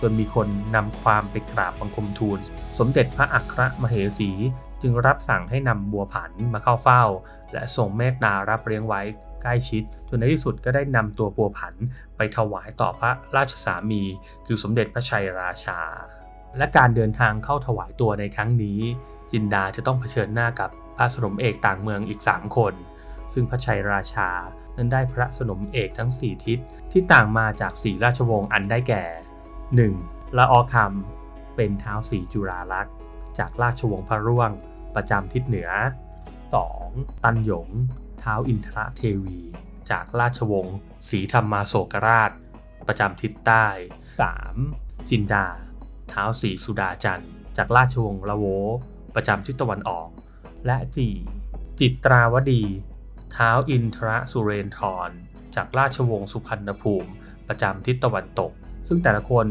จนมีคนนำความไปกราบบังคมทูล สมเด็จพระอัครมเหสี จึงรับสั่งให้นำบัวผันมาเข้าเฝ้า และทรงเมตตารับเลี้ยงไว้ใกล้ชิด จนในที่สุดก็ได้นำตัวบัวผันไปถวายต่อพระราชสามี คือสมเด็จพระชัยราชา และการเดินทางเข้าถวายตัวในครั้งนี้ จินดาจะต้องเผชิญหน้ากับพระสนมเอกต่างเมืองอีก 3 คน ซึ่งพระชัยราชานั้นได้พระสนมเอกทั้ง 4 ทิศที่ต่างมาจากสีราชวงศ์อันได้แก่ 1. ละออคำเป็นเท้าสีจุฬาลักษ์จากราชวงศ์พระร่วง ประจำทิศเหนือ 2. ตันหยง เท้าอินทรเทวี จากราชวงศ์ศรีธรรมาโศกราช ประจำทิศใต้ 3. จินดา เท้าสีสุดาจันทร์ จากราชวงศ์ละโว ประจำทิศตะวันออก และ 4. จิตราวดี เท้าอินทรสุเรนทร จากราชวงศ์สุพรรณภูมิ ประจำทิศตะวันตก ซึ่งแต่ละคน